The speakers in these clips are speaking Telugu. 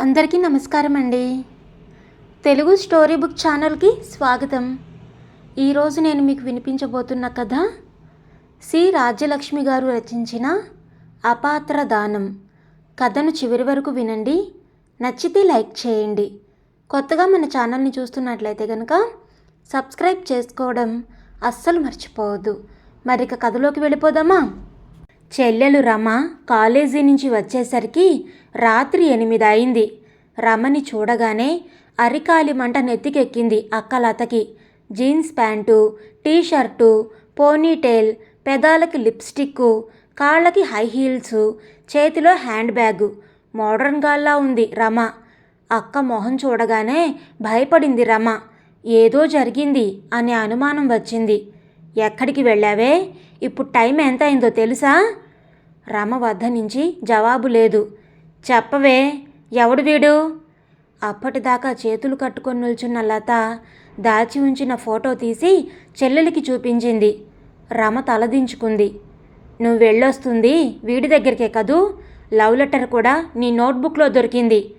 అందరికీ నమస్కారం అండి తెలుగు స్టోరీ బుక్ ఛానల్కి స్వాగతం. ఈరోజు నేను మీకు వినిపించబోతున్న కథ సి. రాజ్యలక్ష్మి గారు రచించిన అపాత్ర దానం. కథను చివరి వరకు వినండి. నచ్చితే లైక్ చేయండి. కొత్తగా మన ఛానల్ని చూస్తున్నట్లయితే కనుక సబ్స్క్రైబ్ చేసుకోవడం అస్సలు మర్చిపోవద్దు. మరి ఇక కథలోకి వెళ్ళిపోదామా? చెల్లెలు రమ కాలేజీ నుంచి వచ్చేసరికి రాత్రి ఎనిమిది అయింది. రమని చూడగానే అరికాలి మంట నెత్తికెక్కింది అక్క లతకి jeans pant T shirt shirt పెదాలకి lipstick కాళ్ళకి హై హీల్స్ చేతిలో హ్యాండ్ బ్యాగు. మోడర్న్ గాల్లా ఉంది రమ. అక్క మొహం చూడగానే భయపడింది రమ. ఏదో జరిగింది అనే అనుమానం వచ్చింది. ఎక్కడికి వెళ్ళావే? ఇప్పుడు టైం ఎంత అయిందో తెలుసా? రమ వద్ద నుంచి జవాబు లేదు. చెప్పవే ఎవడు వీడు? అప్పటిదాకా చేతులు కట్టుకొని నిల్చున్న లత దాచి ఉంచిన ఫోటో తీసి చెల్లెలికి చూపించింది. రమ తలదించుకుంది నువ్వు వెళ్ళొస్తుంది వీడి దగ్గరికే కదూ? లవ్ లెటర్ కూడా నీ నోట్బుక్లో దొరికింది.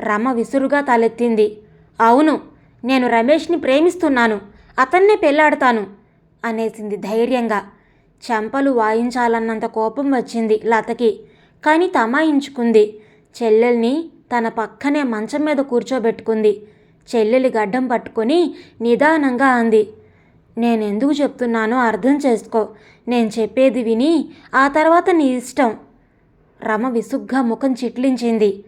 రమ విసురుగా తలెత్తింది. అవును నేను రమేష్ని ప్రేమిస్తున్నాను. అతన్నే పెళ్ళాడతాను అనేసింది ధైర్యంగా. చెంపలు వాయించాలన్నంత కోపం వచ్చింది లతకి. కానీ తమాయించుకుంది. చెల్లెల్ని తన పక్కనే మంచం మీద కూర్చోబెట్టుకుంది. చెల్లెలి గడ్డం పట్టుకొని నిదానంగా అంది. నేనెందుకు చెప్తున్నానో అర్థం చేసుకో. నేను చెప్పేది విని ఆ తర్వాత నీ ఇష్టం. రమ విసుగ్గా ముఖం చిట్లించింది.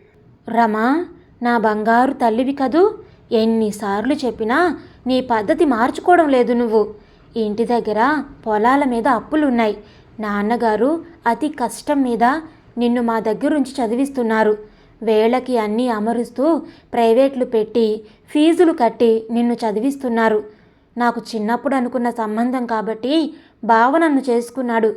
రమ నా బంగారు తల్లివి కదూ. ఎన్నిసార్లు చెప్పినా నీ పద్ధతి మార్చుకోవడం లేదు నువ్వు. ఇంటి దగ్గర పొలాల మీద అప్పులున్నాయి. నాన్నగారు అతి కష్టం మీద నిన్ను మా దగ్గరుంచి చదివిస్తున్నారు. వేళకి అన్నీ అమరుస్తూ ప్రైవేట్లు పెట్టి ఫీజులు కట్టి నిన్ను చదివిస్తున్నారు. నాకు చిన్నప్పుడు అనుకున్న సంబంధం కాబట్టి బావ నన్ను చేసుకున్నాడు.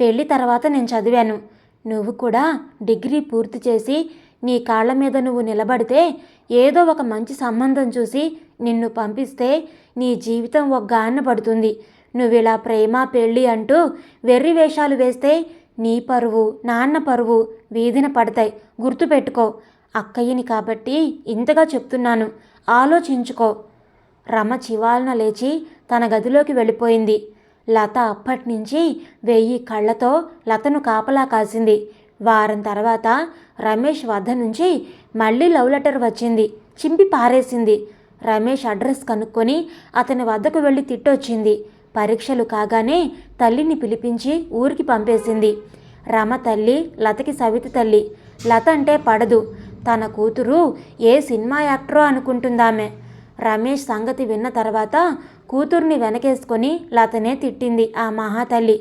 పెళ్ళి తర్వాత నేను చదివాను. నువ్వు కూడా డిగ్రీ పూర్తి చేసి నీ కాళ్ళ మీద నువ్వు నిలబడితే ఏదో ఒక మంచి సంబంధం చూసి నిన్ను పంపిస్తే నీ జీవితం ఒక గాన పడుతుంది. నువ్వు ఇలా ప్రేమ పెళ్ళి అంటూ వెర్రి వేషాలు వేస్తే నీ పరువు నాన్న పరువు వీధిన పడతాయి. గుర్తుపెట్టుకో అక్కయ్యని కాబట్టి ఇంతగా చెప్తున్నాను. ఆలోచించుకో. రమ చివాలన లేచి తన గదిలోకి వెళ్ళిపోయింది. లత అప్పటినుంచి వెయ్యి కళ్ళతో లతను కాపలా కాసింది. వారం తర్వాత రమేష్ వద్ద నుంచి మళ్ళీ లవ్ లెటర్ వచ్చింది. చింపి పారేసింది. రమేష్ అడ్రస్ కనుక్కొని అతని వద్దకు వెళ్ళి తిట్టొచ్చింది. పరీక్షలు కాగానే తల్లిని పిలిపించి ఊరికి పంపేసింది. రమ తల్లి లతకి సవితి తల్లి. లత అంటే పడదు. తన కూతురు ఏ సినిమా యాక్టరో అనుకుంటుందామె. రమేష్ సంగతి విన్న తర్వాత కూతుర్ని వెనకేసుకొని లతనే తిట్టింది ఆ మహాతల్లి.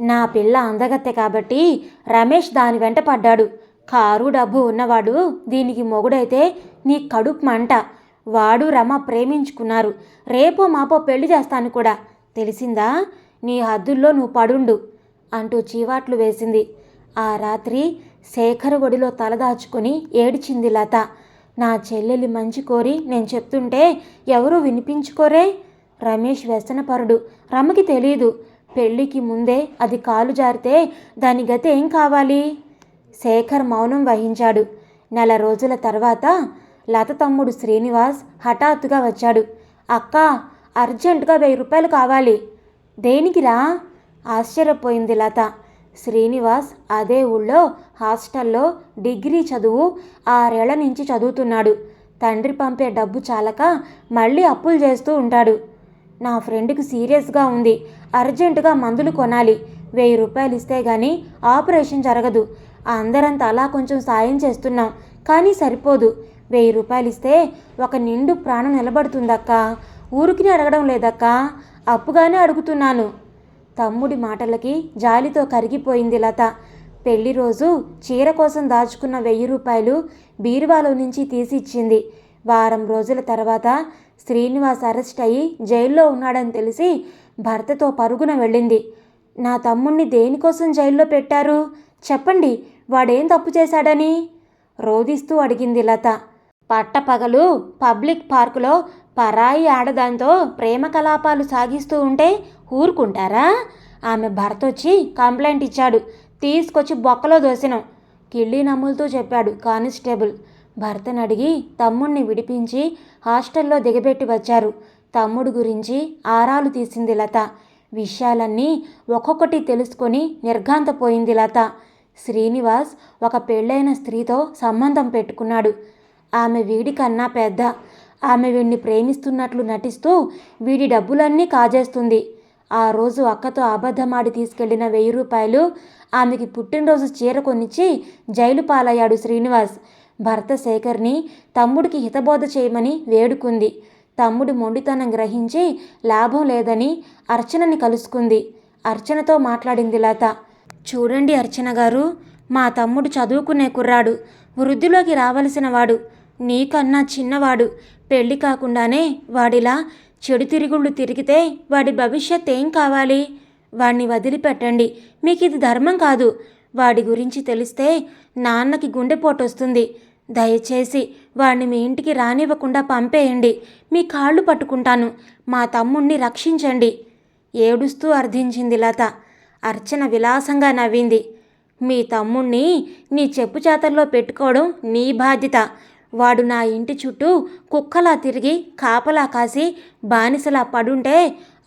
నా పిల్ల అందగత్తె కాబట్టి రమేష్ దాని వెంట పడ్డాడు. కారు డబ్బు ఉన్నవాడు దీనికి మొగుడైతే నీ కడుపు మంట. వాడు రమ ప్రేమించుకున్నారు. రేపో మాపో పెళ్ళి చేస్తాను కూడా. తెలిసిందా? నీ హద్దుల్లో నువ్వు పడుండు అంటూ చీవాట్లు వేసింది. ఆ రాత్రి శేఖర్ ఒడిలో తలదాచుకుని ఏడిచింది లత. నా చెల్లెలి మంచి కోరి నేను చెప్తుంటే ఎవరూ వినిపించుకోరే? రమేష్ వ్యసనపరుడు. రమకి తెలియదు పెళ్ళికి ముందే అది కాలు జారితే దాని గతి ఏం కావాలి? శేఖర్ మౌనం వహించాడు. నెల రోజుల తర్వాత లత తమ్ముడు శ్రీనివాస్ హఠాత్తుగా వచ్చాడు. అక్క అర్జెంటుగా వెయ్యి రూపాయలు కావాలి. దేనికిరా ఆశ్చర్యపోయింది లత. శ్రీనివాస్ అదే ఊళ్ళో హాస్టల్లో డిగ్రీ చదువు ఆరేళ్ళ నుంచి చదువుతున్నాడు. తండ్రి పంపే డబ్బు చాలక మళ్ళీ అప్పులు చేస్తూ ఉంటాడు. నా ఫ్రెండ్కి సీరియస్గా ఉంది. అర్జెంటుగా మందులు కొనాలి. వెయ్యి రూపాయలు ఇస్తే గానీ ఆపరేషన్ జరగదు. అందరంతా అలా కొంచెం సాయం చేస్తున్నాం. కానీ సరిపోదు. వెయ్యి రూపాయలు ఇస్తే ఒక నిండు ప్రాణం నిలబడుతుందక్క. ఊరికి అడగడం లేదక్క. అప్పుగానే అడుగుతున్నాను. తమ్ముడి మాటలకి జాలితో కరిగిపోయింది లత. పెళ్ళి రోజు చీర కోసం దాచుకున్న వెయ్యి రూపాయలు బీరువాలో నుంచి తీసి ఇచ్చింది వారం రోజుల తర్వాత శ్రీనివాస్ అరెస్ట్ అయ్యి జైల్లో ఉన్నాడని తెలిసి భర్తతో పరుగున వెళ్ళింది. నా తమ్ముణ్ణి దేనికోసం జైల్లో పెట్టారు? చెప్పండి వాడేం తప్పు చేశాడని? రోధిస్తూ అడిగింది లత. పట్టపగలు పబ్లిక్ పార్కులో పరాయి ఆడదాంతో ప్రేమ కలాపాలు సాగిస్తూ ఉంటే ఊరుకుంటారా? ఆమె భర్త వచ్చి కంప్లైంట్ ఇచ్చాడు. తీసుకొచ్చి బొక్కలో దోసినాం. కిళ్ళీ నమ్ములతో చెప్పాడు కానిస్టేబుల్. భర్తను అడిగి తమ్ముణ్ణి విడిపించి హాస్టల్లో దిగబెట్టి వచ్చారు. తమ్ముడు గురించి ఆరాలు తీసింది లత. విషయాలన్నీ ఒక్కొక్కటి తెలుసుకొని నిర్ఘాంతపోయింది లత. శ్రీనివాస్ ఒక పెళ్ళైన స్త్రీతో సంబంధం పెట్టుకున్నాడు. ఆమె వీడి కన్నా పెద్ద. ఆమె వీడిని ప్రేమిస్తున్నట్లు నటిస్తూ వీడి డబ్బులన్నీ కాజేస్తుంది. ఆ రోజు అక్కతో అబద్ధమాడి తీసుకెళ్ళిన వెయ్యి రూపాయలు ఆమెకి పుట్టినరోజు చీర కొనిచ్చి జైలు పాలయ్యాడు శ్రీనివాస్. భర్త శేఖర్ని తమ్ముడికి హితబోధ చేయమని వేడుకుంది. తమ్ముడి మొండితనం గ్రహించి లాభం లేదని అర్చనని కలుసుకుంది. అర్చనతో మాట్లాడింది లత. చూడండి అర్చన గారు మా తమ్ముడు చదువుకునే కుర్రాడు. వృద్ధిలోకి రావలసిన వాడు. నీకన్నా చిన్నవాడు. పెళ్ళి కాకుండానే వాడిలా చెడు తిరుగుళ్ళు తిరిగితే వాడి భవిష్యత్ ఏం కావాలి? వాడిని వదిలిపెట్టండి. మీకు ఇది ధర్మం కాదు. వాడి గురించి తెలిస్తే నాన్నకి గుండెపోటు వస్తుంది దయచేసి వాడిని మీ ఇంటికి రానివ్వకుండా పంపేయండి. మీ కాళ్ళు పట్టుకుంటాను. మా తమ్ముణ్ణి రక్షించండి. ఏడుస్తూ అర్థించింది లత. అర్చన విలాసంగా నవ్వింది. మీ తమ్ముణ్ణి నీ చెప్పు చేతల్లో పెట్టుకోవడం నీ బాధ్యత. వాడు నా ఇంటి చుట్టూ కుక్కలా తిరిగి కాపలా కాసి బానిసలా పడుంటే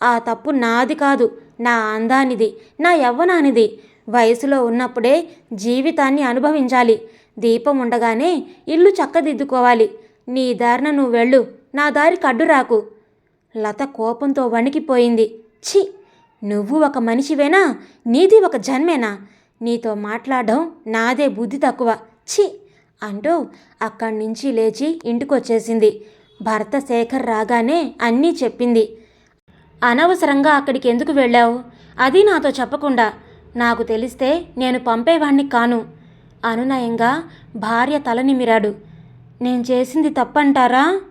ఆ తప్పు నాది కాదు నా అందానిది నా యవ్వనానిది. వయసులో ఉన్నప్పుడే జీవితాన్ని అనుభవించాలి. దీపం ఉండగానే ఇల్లు చక్కదిద్దుకోవాలి. నీ దారిన నువ్వు వెళ్ళు నా దారి కడ్డు రాకు. లత కోపంతో వణికిపోయింది. ఛీ! నువ్వు ఒక మనిషివేనా? నీది ఒక జన్మేనా? నీతో మాట్లాడడం నాదే బుద్ధి తక్కువ. ఛీ! అంటూ అక్కడి నుంచి లేచి ఇంటికొచ్చేసింది. భర్త శేఖర్ రాగానే అన్నీ చెప్పింది. అనవసరంగా అక్కడికి ఎందుకు వెళ్ళావు? అది నాతో చెప్పకుండా. నాకు తెలిస్తే నేను పంపేవాణ్ణి కాను. అనునయంగా భార్య తల నిమిరాడు. నేను చేసింది తప్పంటారా?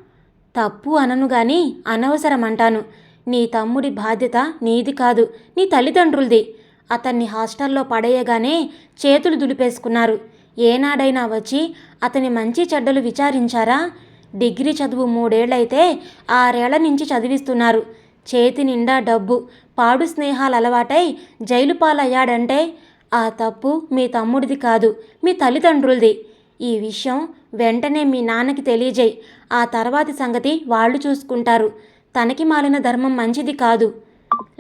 తప్పు అనను గాని అనవసరం అంటాను నీ తమ్ముడి బాధ్యత నీది కాదు. నీ తల్లిదండ్రులది. అతన్ని హాస్టల్లో పడేయగానే చేతులు దులిపేసుకున్నారు. ఏనాడైనా వచ్చి అతని మంచి చెడ్డలు విచారించారా? డిగ్రీ చదువు మూడేళ్ళైతే ఆరేళ్ళ నుంచి చదివిస్తున్నారు. చేతి నిండా డబ్బు పాడు స్నేహాలు అలవాటై జైలు పాలయ్యాడంటే ఆ తప్పు మీ తమ్ముడిది కాదు మీ తల్లిదండ్రులది. ఈ విషయం వెంటనే మీ నాన్నకి తెలియజేయి. ఆ తర్వాతి సంగతి వాళ్ళు చూసుకుంటారు. తనకి మాలిన ధర్మం మంచిది కాదు.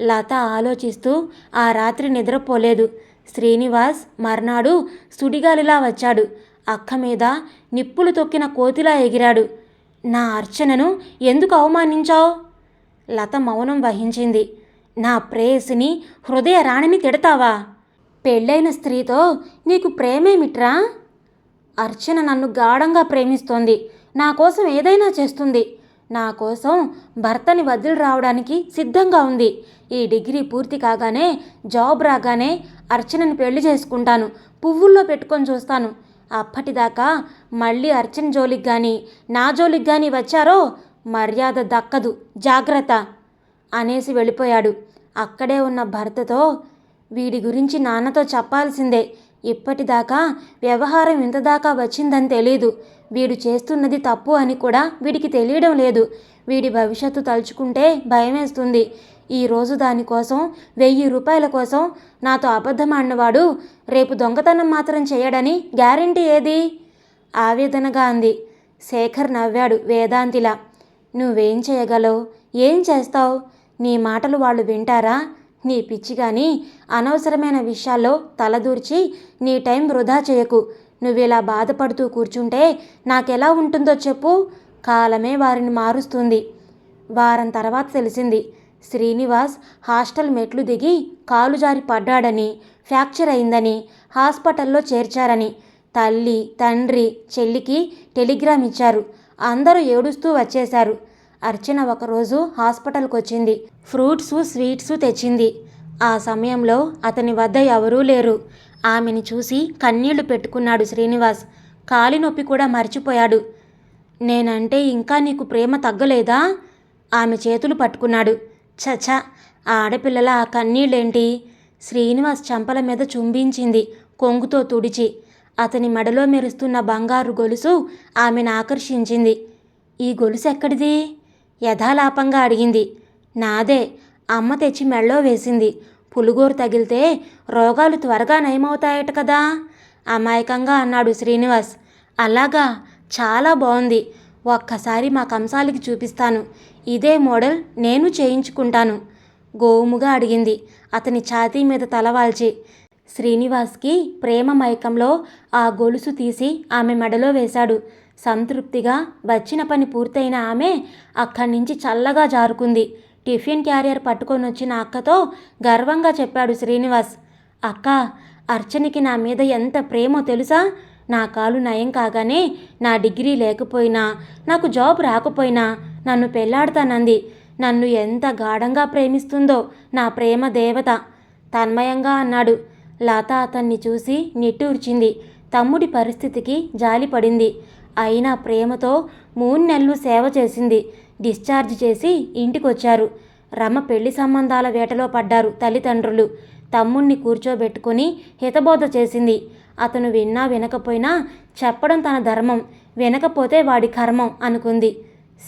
లత ఆలోచిస్తూ ఆ రాత్రి నిద్రపోలేదు. శ్రీనివాస్ మర్నాడు సుడిగాలిలా వచ్చాడు. అక్క మీద నిప్పులు తొక్కిన కోతిలా ఎగిరాడు. నా అర్చనను ఎందుకు అవమానించావు? లత మౌనం వహించింది. నా ప్రేయసిని హృదయ రాణిని తిడతావా? పెళ్ళైన స్త్రీతో నీకు ప్రేమేమిట్రా? అర్చన నన్ను గాఢంగా ప్రేమిస్తోంది. నా కోసం ఏదైనా చేస్తుంది. నా కోసం భర్తని వదిలి రావడానికి సిద్ధంగా ఉంది. ఈ డిగ్రీ పూర్తి కాగానే జాబ్ రాగానే అర్చనని పెళ్ళి చేసుకుంటాను. పువ్వుల్లో పెట్టుకొని చూస్తాను. అప్పటిదాకా మళ్ళీ అర్చన జోలికి కానీ నా జోలికి కానీ వచ్చారో మర్యాద దక్కదు. జాగ్రత్త అనేసి వెళ్ళిపోయాడు. అక్కడే ఉన్న భర్తతో వీడి గురించి నాన్నతో చెప్పాల్సిందే. ఇప్పటిదాకా వ్యవహారం ఇంతదాకా వచ్చిందని తెలియదు వీడు చేస్తున్నది తప్పు అని కూడా వీడికి తెలియడం లేదు. వీడి భవిష్యత్తు తలుచుకుంటే భయమేస్తుంది. ఈరోజు దానికోసం వెయ్యి రూపాయల కోసం నాతో అబద్ధమాడినవాడు రేపు దొంగతనం మాత్రం చేయడని గ్యారంటీ ఏది? ఆవేదనగా అంది. శేఖర్ నవ్వాడు వేదాంతిలా. నువ్వేం చేయగలవు? ఏం చేస్తావు? నీ మాటలు వాళ్ళు వింటారా? నీ పిచ్చి కానీ అనవసరమైన విషయాల్లో తలదూర్చి నీ టైం వృధా చేయకు. నువ్వు ఇలా బాధపడుతూ కూర్చుంటే నాకెలా ఉంటుందో చెప్పు. కాలమే వారిని మారుస్తుంది. వారం తర్వాత తెలిసింది. శ్రీనివాస్ హాస్టల్ మెట్లు దిగి కాలు జారి పడ్డాడని ఫ్రాక్చర్ అయిందని హాస్పిటల్లో చేర్చారని తల్లి తండ్రి చెల్లికి టెలిగ్రామ్ ఇచ్చారు. అందరూ ఏడుస్తూ వచ్చేశారు. అర్చన ఒకరోజు హాస్పిటల్కి వచ్చింది ఫ్రూట్స్ స్వీట్స్ తెచ్చింది. ఆ సమయంలో అతని వద్ద ఎవరూ లేరు. ఆమెని చూసి కన్నీళ్ళు పెట్టుకున్నాడు శ్రీనివాస్. కాలి నొప్పి కూడా మర్చిపోయాడు. నేనంటే ఇంకా నీకు ప్రేమ తగ్గలేదా? ఆమె చేతులు పట్టుకున్నాడు. చచ ఆడపిల్లల ఆ కన్నీళ్ళేంటి? శ్రీనివాస్ చంపల మీద చుంబించింది కొంగుతో తుడిచి. అతని మెడలో మెరుస్తున్న బంగారు గొలుసు ఆమెను ఆకర్షించింది. ఈ గొలుసు ఎక్కడిది? యథాలాపంగా అడిగింది. నాదే అమ్మ తెచ్చి మెళ్ళో వేసింది. పులుగోరు తగిలితే రోగాలు త్వరగా నయమవుతాయట కదా? అమాయకంగా అన్నాడు శ్రీనివాస్. అలాగా చాలా బాగుంది ఒక్కసారి మా కంసాలికి చూపిస్తాను. ఇదే మోడల్ నేను చేయించుకుంటాను గోముగా అడిగింది. అతని ఛాతీ మీద తలవాల్చి శ్రీనివాస్కి ప్రేమ మైకంలో ఆ గొలుసు తీసి ఆమె మెడలో వేశాడు. సంతృప్తిగా వచ్చిన పని పూర్తయిన ఆమె అక్కడి నుంచి చల్లగా జారుకుంది. టిఫిన్ క్యారియర్ పట్టుకొని వచ్చిన అక్కతో గర్వంగా చెప్పాడు శ్రీనివాస్. అక్క అర్చనకి నా మీద ఎంత ప్రేమో తెలుసా? నా కాలు నయం కాగానే నా డిగ్రీ లేకపోయినా నాకు జాబ్ రాకపోయినా నన్ను పెళ్ళాడతానంది. నన్ను ఎంత గాఢంగా ప్రేమిస్తుందో నా ప్రేమ దేవత. తన్మయంగా అన్నాడు. లత అతన్ని చూసి నిట్టూర్చింది. తమ్ముడి పరిస్థితికి జాలిపడింది. అయినా ప్రేమతో మూడు నెలలు సేవ చేసింది. డిశ్చార్జ్ చేసి ఇంటికొచ్చారు. రమ పెళ్ళి సంబంధాల వేటలో పడ్డారు తల్లిదండ్రులు. తమ్ముణ్ణి కూర్చోబెట్టుకుని హితబోధ చేసింది. అతను విన్నా వినకపోయినా చెప్పడం తన ధర్మం. వినకపోతే వాడి కర్మం అనుకుంది.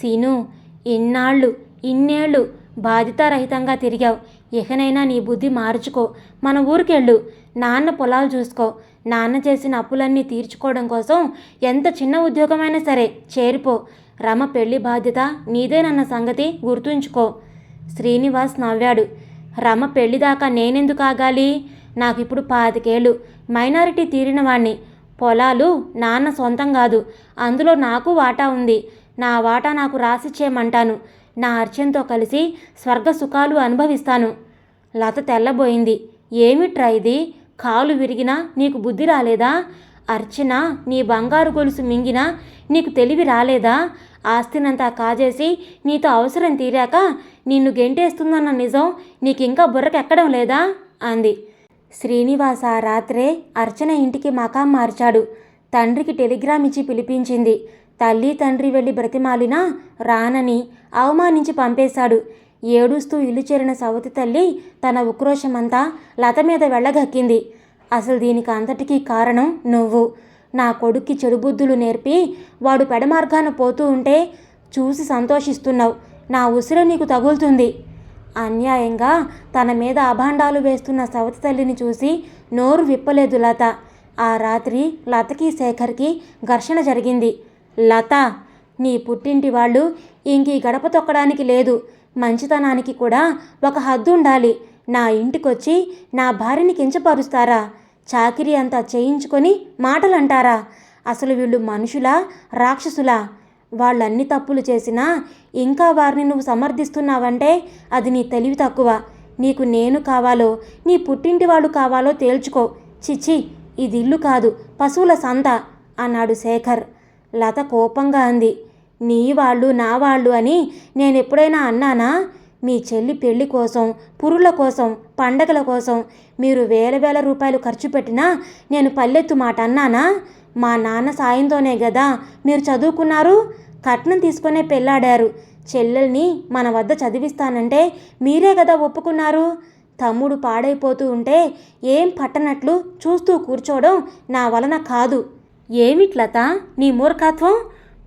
సీను ఇన్నాళ్ళు ఇన్నేళ్ళు బాధ్యతారహితంగా తిరిగావు. ఇకనైనా నీ బుద్ధి మార్చుకో. మన ఊరికెళ్ళు. నాన్న పొలాలు చూసుకో. నాన్న చేసిన అప్పులన్నీ తీర్చుకోవడం కోసం ఎంత చిన్న ఉద్యోగమైనా సరే చేరిపో. రమ పెళ్ళి బాధ్యత నీదేనన్న సంగతి గుర్తుంచుకో. శ్రీనివాస్ నవ్వాడు. రమ పెళ్ళిదాకా నేనెందుకు ఆగాలి? నాకిప్పుడు పాతికేళ్ళు. మైనారిటీ తీరిన వాణ్ణి పొలాలు నాన్న సొంతం కాదు. అందులో నాకు వాటా ఉంది. నా వాటా నాకు రాసిచ్చేయమంటాను నా అర్చంతో కలిసి స్వర్గ సుఖాలు అనుభవిస్తాను. లత తెల్లబోయింది. ఏమిట్రా ఇది? కాలు విరిగినా నీకు బుద్ధి రాలేదా? అర్చన నీ బంగారు గొలుసు మింగినా నీకు తెలివి రాలేదా? ఆస్తినంతా కాజేసి నీతో అవసరం తీరాక నిన్ను గెంటేస్తుందన్న నిజం నీకింకా బుర్రకెక్కడం లేదా? అంది. శ్రీనివాస రాత్రే అర్చన ఇంటికి మకాం మార్చాడు. తండ్రికి టెలిగ్రామ్ ఇచ్చి పిలిపించింది. తల్లి తండ్రి వెళ్ళి బ్రతిమాలినా రానని అవమానించి పంపేశాడు. ఏడుస్తూ ఇల్లు చేరిన సవతి తల్లి తన ఉక్రోషమంతా లత మీద వెళ్ళగక్కింది. అసలు దీనికి అంతటికీ కారణం నువ్వు. నా కొడుక్కి చెడు బుద్ధులు నేర్పి వాడు పెడమార్గాన పోతూ ఉంటే చూసి సంతోషిస్తున్నావు. నా ఉసిరు నీకు తగులుతుంది. అన్యాయంగా తన మీద అభాండాలు వేస్తున్న సవతి తల్లిని చూసి నోరు విప్పలేదు లత. ఆ రాత్రి లతకి శేఖర్కి ఘర్షణ జరిగింది. లత నీ పుట్టింటి వాళ్ళు ఇంక గడప తొక్కడానికి లేదు. మంచితనానికి కూడా ఒక హద్దు ఉండాలి. నా ఇంటికొచ్చి నా భార్యని కించపరుస్తారా? చాకిరి అంతా చేయించుకొని మాటలు అంటారా అసలు వీళ్ళు మనుషులా రాక్షసులా? వాళ్ళన్ని తప్పులు చేసినా ఇంకా వారిని నువ్వు సమర్థిస్తున్నావంటే అది నీ తెలివి తక్కువ. నీకు నేను కావాలో నీ పుట్టింటి వాళ్ళు కావాలో తేల్చుకో. చిచ్చి ఇది ఇల్లు కాదు పశువుల సంత అన్నాడు శేఖర్. లత కోపంగా అంది. నీ వాళ్ళు నా వాళ్ళు అని నేను ఎప్పుడైనా అన్నానా? మీ చెల్లి పెళ్ళి కోసం పురుల కోసం పండగల కోసం మీరు వేల వేల రూపాయలు ఖర్చు పెట్టినా నేను పల్లెత్తు మాట అన్నానా? మా నాన్న సాయంతోనే కదా మీరు చదువుకున్నారు? కట్నం తీసుకునే పెళ్ళాడారు. చెల్లెల్ని మన వద్ద చదివిస్తానంటే మీరే కదా ఒప్పుకున్నారు? తమ్ముడు పాడైపోతూ ఉంటే ఏం పట్టనట్లు చూస్తూ కూర్చోవడం నా వలన కాదు. ఏమిట్లత నీ మూర్ఖత్వం?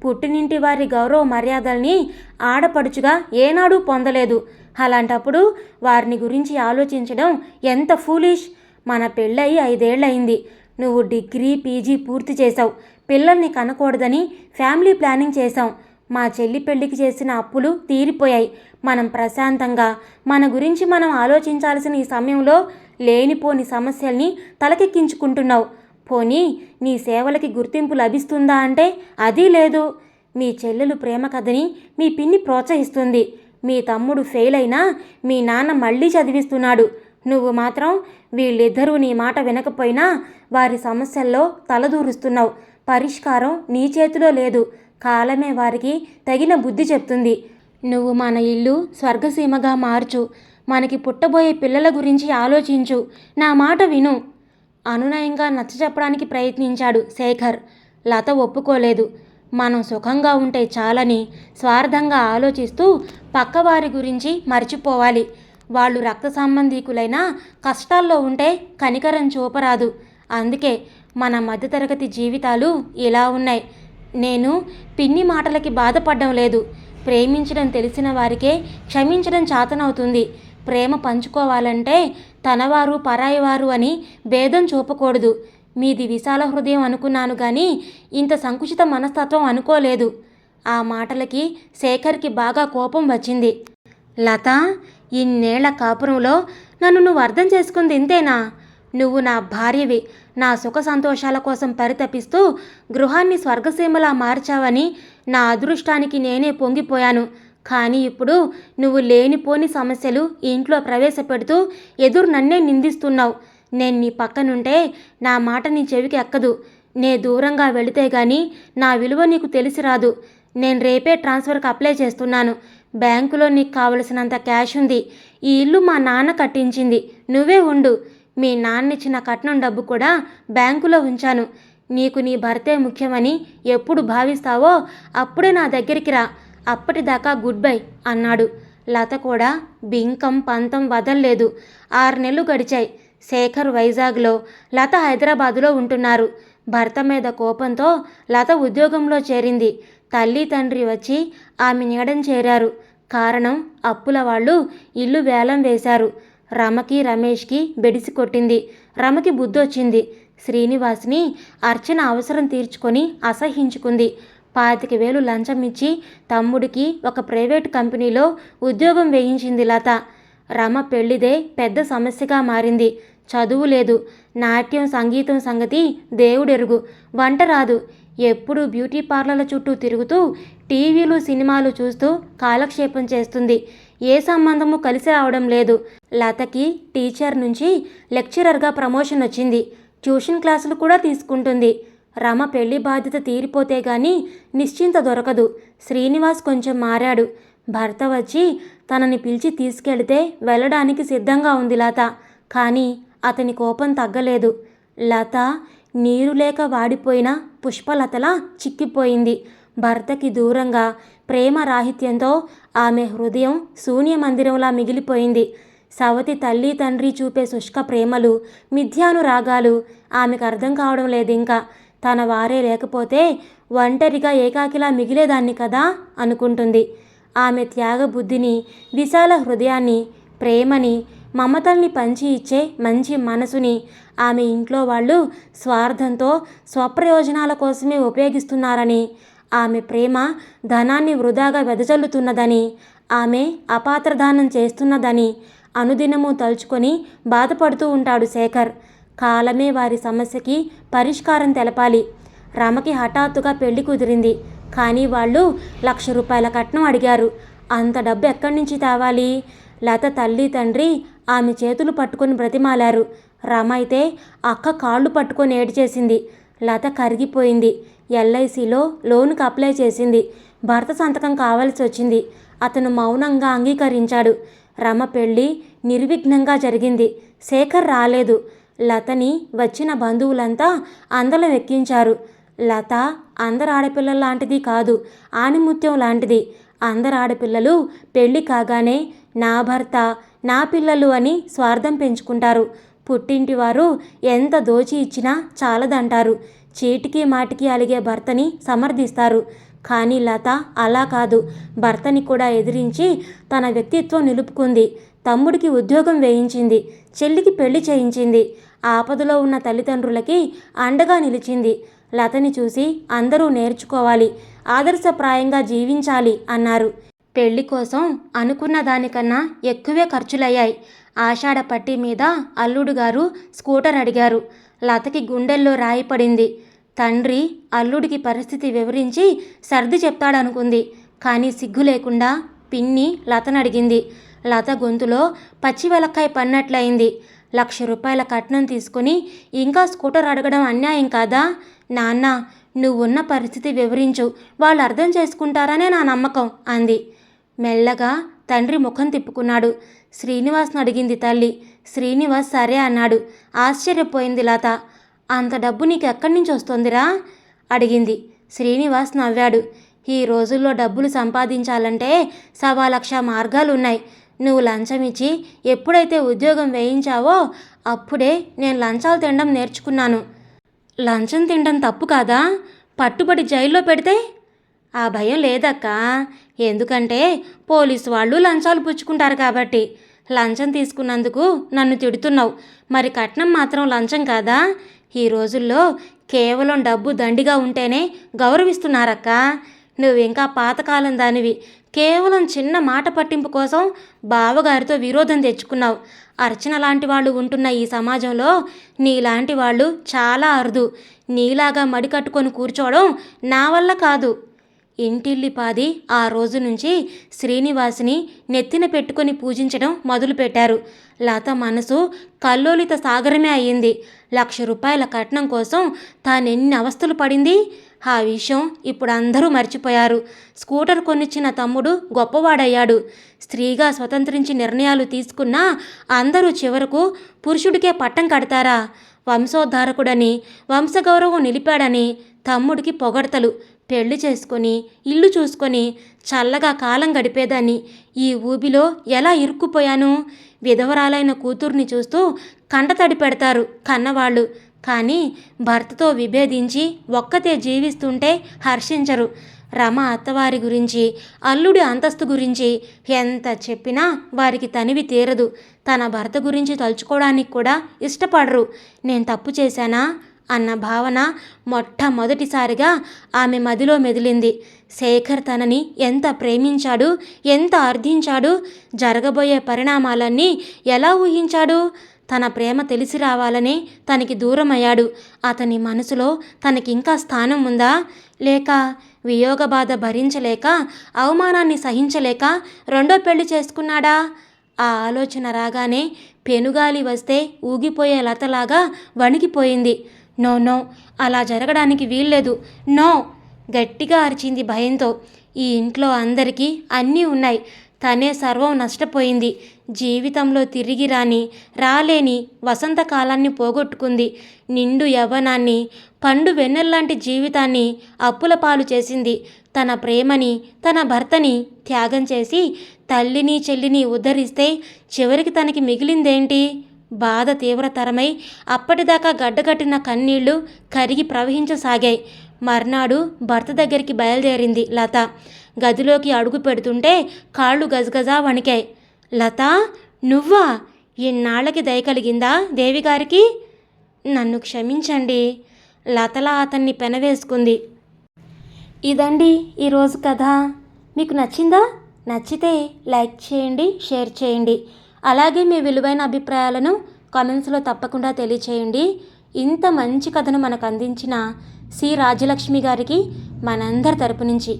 పుట్టినింటి వారి గౌరవ మర్యాదల్ని ఆడపడుచుగా ఏనాడూ పొందలేదు. అలాంటప్పుడు వారిని గురించి ఆలోచించడం ఎంత ఫూలిష్? మన పెళ్ళయి ఐదేళ్ళయింది నువ్వు డిగ్రీ పీజీ పూర్తి చేసావు పిల్లల్ని కనకూడదని ఫ్యామిలీ ప్లానింగ్ చేశాం. మా చెల్లి పెళ్ళికి చేసిన అప్పులు తీరిపోయాయి. మనం ప్రశాంతంగా మన గురించి మనం ఆలోచించాల్సిన ఈ సమయంలో లేనిపోని సమస్యల్ని తలకెక్కించుకుంటున్నావు. పోనీ నీ సేవలకి గుర్తింపు లభిస్తుందా అంటే అది లేదు. మీ చెల్లెలు ప్రేమ కథని మీ పిన్ని ప్రోత్సహిస్తుంది. మీ తమ్ముడు ఫెయిల్ అయినా మీ నాన్న మళ్ళీ చదివిస్తున్నాడు. నువ్వు మాత్రం వీళ్ళిద్దరూ నీ మాట వినకపోయినా వారి సమస్యల్లో తలదూరుస్తున్నావు. పరిష్కారం నీ చేతిలో లేదు. కాలమే వారికి తగిన బుద్ధి చెప్తుంది. నువ్వు మన ఇల్లు స్వర్గసీమగా మార్చు. మనకి పుట్టబోయే పిల్లల గురించి ఆలోచించు. నా మాట విను. అనునయంగా నచ్చ చెప్పడానికి ప్రయత్నించాడు శేఖర్. లత ఒప్పుకోలేదు. మనం సుఖంగా ఉంటే చాలని స్వార్థంగా ఆలోచిస్తూ పక్కవారి గురించి మర్చిపోవాలి. వాళ్ళు రక్త సంబంధీకులైనా కష్టాల్లో ఉంటే కనికరం చూపరాదు. అందుకే మన మధ్యతరగతి జీవితాలు ఇలా ఉన్నాయి. నేను పిన్ని మాటలకి బాధపడడం లేదు. ప్రేమించడం తెలిసిన వారికే క్షమించడం చాతనవుతుంది. ప్రేమ పంచుకోవాలంటే తనవారు పరాయివారు అని భేదం చూపకూడదు. మీది విశాల హృదయం అనుకున్నాను కానీ ఇంత సంకుచిత మనస్తత్వం అనుకోలేదు. ఆ మాటలకి శేఖర్కి బాగా కోపం వచ్చింది. లత ఇన్నేళ్ళ కాపురంలో నన్ను నువ్వు అర్థం చేసుకుంది ఇంతేనా? నువ్వు నా భార్యవి. నా సుఖ సంతోషాల కోసం పరితపిస్తూ గృహాన్ని స్వర్గసీమలా మార్చావని నా అదృష్టానికి నేనే పొంగిపోయాను. కానీ ఇప్పుడు నువ్వు లేనిపోని సమస్యలు ఇంట్లో ప్రవేశపెడుతూ ఎదురు నన్నే నిందిస్తున్నావు. నేను నీ పక్కనుంటే నా మాట నీ చెవికి ఎక్కదు. నే దూరంగా వెళితే గాని నా విలువ నీకు తెలిసి రాదు. నేను రేపే ట్రాన్స్ఫర్కి అప్లై చేస్తున్నాను. బ్యాంకులో నీకు కావలసినంత క్యాష్ ఉంది. ఈ ఇల్లు మా నాన్న కట్టించింది. నువ్వే ఉండు. మీ నాన్న ఇచ్చిన కట్నం డబ్బు కూడా బ్యాంకులో ఉంచాను. నీకు నీ భర్తే ముఖ్యమని ఎప్పుడు భావిస్తావో అప్పుడే నా దగ్గరికి రా. అప్పటిదాకా గుడ్ బై అన్నాడు. లత కూడా బింకం పంతం వదల్లేదు. ఆరు నెలలు గడిచాయి. శేఖర్ వైజాగ్లో లత హైదరాబాదులో ఉంటున్నారు. భర్త మీద కోపంతో లత ఉద్యోగంలో చేరింది. తల్లి తండ్రి వచ్చి ఆమె నీడని చేరారు. కారణం అప్పుల వాళ్ళు ఇల్లు వేలం వేశారు. రమకి రమేష్కి బెడిసి కొట్టింది. రమకి బుద్ధొచ్చింది. శ్రీనివాస్ని అర్చన అవసరం తీర్చుకొని అసహించుకుంది. పాతిక వేలు లంచం ఇచ్చి తమ్ముడికి ఒక ప్రైవేట్ కంపెనీలో ఉద్యోగం వేయించింది లత. రమ పెళ్ళిదే పెద్ద సమస్యగా మారింది. చదువు లేదు. నాట్యం సంగీతం సంగతి దేవుడెరుగు. వంట రాదు. ఎప్పుడు బ్యూటీ పార్లర్ల చుట్టూ తిరుగుతూ టీవీలు సినిమాలు చూస్తూ కాలక్షేపం చేస్తుంది. ఏ సంబంధము కలిసి రావడం లేదు. లతకి టీచర్ నుంచి లెక్చరర్గా ప్రమోషన్ వచ్చింది. ట్యూషన్ క్లాసులు కూడా తీసుకుంటుంది. రమ పెళ్ళి బాధ్యత తీరిపోతే గాని నిశ్చింత దొరకదు. శ్రీనివాస్ కొంచెం మారాడు. భర్త వచ్చి తనని పిలిచి తీసుకెళ్తే వెళ్ళడానికి సిద్ధంగా ఉంది లత. కానీ అతని కోపం తగ్గలేదు. లత నీరు లేక వాడిపోయిన పుష్పలతలా చిక్కిపోయింది. భర్తకి దూరంగా ప్రేమ రాహిత్యంతో ఆమె హృదయం శూన్య మందిరంలా మిగిలిపోయింది. సవతి తల్లి తండ్రి చూపే శుష్క ప్రేమలు మిథ్యానురాగాలు ఆమెకు అర్థం కావడం లేదు ఇంకా తన వారే లేకపోతే ఒంటరిగా ఏకాకిలా మిగిలేదాన్ని కదా అనుకుంటుంది. ఆమె త్యాగ బుద్ధిని విశాల హృదయాన్ని ప్రేమని మమతల్ని పంచి ఇచ్చే మంచి మనసుని ఆమె ఇంట్లో వాళ్ళు స్వార్థంతో స్వప్రయోజనాల కోసమే ఉపయోగిస్తున్నారని ఆమె ప్రేమ ధనాన్ని వృధాగా వెదజల్లుతున్నదని ఆమె అపాత్రదానం చేస్తున్నదని అనుదినము తలుచుకొని బాధపడుతూ ఉంటాడు శేఖర్. కాలమే వారి సమస్యకి పరిష్కారం తెలపాలి. రమకి హఠాత్తుగా పెళ్ళి కుదిరింది. కానీ వాళ్ళు లక్ష రూపాయల కట్నం అడిగారు. అంత డబ్బు ఎక్కడి నుంచి తేవాలి? లత తల్లి తండ్రి ఆమె చేతులు పట్టుకొని బ్రతిమాలారు. రమ అయితే అక్క కాళ్ళు పట్టుకొని ఏడ్చేసింది. లత కరిగిపోయింది. ఎల్ఐసిలో లోన్కి అప్లై చేసింది. భర్త సంతకం కావాల్సి వచ్చింది. అతను మౌనంగా అంగీకరించాడు. రమ పెళ్ళి నిర్విఘ్నంగా జరిగింది. శేఖర్ రాలేదు. లతని వచ్చిన బంధువులంతా అందలం ఎక్కించారు. లత అందరు ఆడపిల్లల లాంటిది కాదు ఆణిముత్యం లాంటిది. అందరు ఆడపిల్లలు పెళ్ళి కాగానే నా భర్త నా పిల్లలు అని స్వార్థం పెంచుకుంటారు. పుట్టింటి వారు ఎంత దోచి ఇచ్చినా చాలదంటారు. చీటికి మాటికి అలిగే భర్తని సమర్థిస్తారు. కానీ లత అలా కాదు. భర్తని కూడా ఎదిరించి తన వ్యక్తిత్వం నిలుపుకుంది. తమ్ముడికి ఉద్యోగం వేయించింది చెల్లికి పెళ్ళి చేయించింది. ఆపదలో ఉన్న తల్లిదండ్రులకి అండగా నిలిచింది. లతని చూసి అందరూ నేర్చుకోవాలి ఆదర్శప్రాయంగా జీవించాలి అన్నారు. పెళ్ళి కోసం అనుకున్న దానికన్నా ఎక్కువే ఖర్చులయ్యాయి. ఆషాఢ పట్టి మీద అల్లుడు గారు స్కూటర్ అడిగారు. లతకి గుండెల్లో రాయి పడింది. తండ్రి అల్లుడికి పరిస్థితి వివరించి సర్ది చెప్తాడనుకుంది. కానీ సిగ్గు లేకుండా పిన్ని లతనడిగింది. లత గొంతులో పచ్చి వెలక్కాయ పన్నట్లయింది. లక్ష రూపాయల కట్నం తీసుకుని ఇంకా స్కూటర్ అడగడం అన్యాయం కాదా? నాన్న నువ్వున్న పరిస్థితి వివరించు. వాళ్ళు అర్థం చేసుకుంటారనే నా నమ్మకం అంది. మెల్లగా తండ్రి ముఖం తిప్పుకున్నాడు. శ్రీనివాస్ను అడిగింది తల్లి. శ్రీనివాస్ సరే అన్నాడు. ఆశ్చర్యపోయింది లత. అంత డబ్బు నీకు ఎక్కడి నుంచి వస్తుందిరా? అడిగింది. శ్రీనివాస్ నవ్వాడు. ఈ రోజుల్లో డబ్బులు సంపాదించాలంటే సవా లక్ష మార్గాలు ఉన్నాయి నువ్వు లంచం ఇచ్చి ఎప్పుడైతే ఉద్యోగం వేయించావో అప్పుడే నేను లంచాలు తినడం నేర్చుకున్నాను. లంచం తినడం తప్పు కాదా? పట్టుబడి జైల్లో పెడితే? ఆ భయం లేదక్క. ఎందుకంటే పోలీసు వాళ్ళు లంచాలు పుచ్చుకుంటారు కాబట్టి. లంచం తీసుకున్నందుకు నన్ను తిడుతున్నావు. మరి కట్నం మాత్రం లంచం కాదా? ఈ రోజుల్లో కేవలం డబ్బు దండిగా ఉంటేనే గౌరవిస్తున్నారక్క. నువ్వు ఇంకా పాతకాలం దానివి. కేవలం చిన్న మాట పట్టింపు కోసం బావగారితో విరోధం తెచ్చుకున్నావు. అర్చన లాంటి వాళ్ళు ఉంటున్న ఈ సమాజంలో నీలాంటి వాళ్ళు చాలా అరుదు. నీలాగా మడి కట్టుకొని కూర్చోవడం నా వల్ల కాదు. ఇంటిల్లిపాది ఆ రోజు నుంచి శ్రీనివాసిని నెత్తిన పెట్టుకొని పూజించడం మొదలుపెట్టారు. లత మనసు కల్లోలిత సాగరమే అయ్యింది. లక్ష రూపాయల కట్నం కోసం తానెన్ని అవస్థలు పడింది? ఆ విషయం ఇప్పుడు అందరూ మర్చిపోయారు. స్కూటర్ కొనిచ్చిన తమ్ముడు గొప్పవాడయ్యాడు. స్త్రీగా స్వతంత్రించి నిర్ణయాలు తీసుకున్నా అందరూ చివరకు పురుషుడికే పట్టం కడతారా? వంశోద్ధారకుడని వంశగౌరవం నిలిపాడని తమ్ముడికి పొగడతలు. పెళ్ళి చేసుకొని ఇల్లు చూసుకొని చల్లగా కాలం గడిపేదాన్ని. ఈ ఊబిలో ఎలా ఇరుక్కుపోయాను? విధవరాలైన కూతుర్ని చూస్తూ కంటతడి పెడతారు కన్నవాళ్ళు. కానీ భర్తతో విభేదించి ఒక్కతే జీవిస్తుంటే హర్షించరు. రమ అత్తవారి గురించి అల్లుడి అంతస్తు గురించి ఎంత చెప్పినా వారికి తనివి తీరదు. తన భర్త గురించి తలుచుకోవడానికి కూడా ఇష్టపడరు. నేను తప్పు చేశానా? అన్న భావన మొట్టమొదటిసారిగా ఆమె మదిలో మెదిలింది. శేఖర్ తనని ఎంత ప్రేమించాడు ఎంత అర్థించాడు జరగబోయే పరిణామాలన్నీ ఎలా ఊహించాడు? తన ప్రేమ తెలిసి రావాలని తనకి దూరమయ్యాడు. అతని మనసులో తనకింకా స్థానం ఉందా? లేక వియోగ బాధ భరించలేక అవమానాన్ని సహించలేక రెండో పెళ్ళి చేసుకున్నాడా? ఆ ఆలోచన రాగానే పెనుగాలి వస్తే ఊగిపోయే లతలాగా వణికిపోయింది. నో నో అలా జరగడానికి వీల్లేదు. నో గట్టిగా అరిచింది భయంతో. ఈ ఇంట్లో అందరికీ అన్నీ ఉన్నాయి. తనే సర్వం నష్టపోయింది. జీవితంలో తిరిగి రాని రాలేని వసంతకాలాన్ని పోగొట్టుకుంది. నిండు యవ్వనాన్ని పండు వెన్నెల్లాంటి జీవితాన్ని అప్పుల పాలు చేసింది. తన ప్రేమని తన భర్తని త్యాగం చేసి తల్లిని చెల్లిని ఉద్ధరిస్తే చివరికి తనకి మిగిలిందేంటి? బాధ తీవ్రతరమై అప్పటిదాకా గడ్డగట్టిన కన్నీళ్ళు కరిగి ప్రవహించసాగాయి. మర్నాడు భర్త దగ్గరికి బయలుదేరింది లత. గదిలోకి అడుగు పెడుతుంటే కాళ్ళు గజగజా వణికాయి. లత నువ్వా? ఇన్నాళ్ళకి దయ కలిగిందా దేవిగారికి? నన్ను క్షమించండి. లతలా అతన్ని పెనవేసుకుంది. ఇదండి ఈరోజు కథ. మీకు నచ్చిందా? నచ్చితే లైక్ చేయండి షేర్ చేయండి. అలాగే మీ విలువైన అభిప్రాయాలను కామెంట్స్లో తప్పకుండా తెలియచేయండి. ఇంత మంచి కథను మనకు అందించిన సి. రాజలక్ష్మి గారికి మనందరి తరపు నుంచి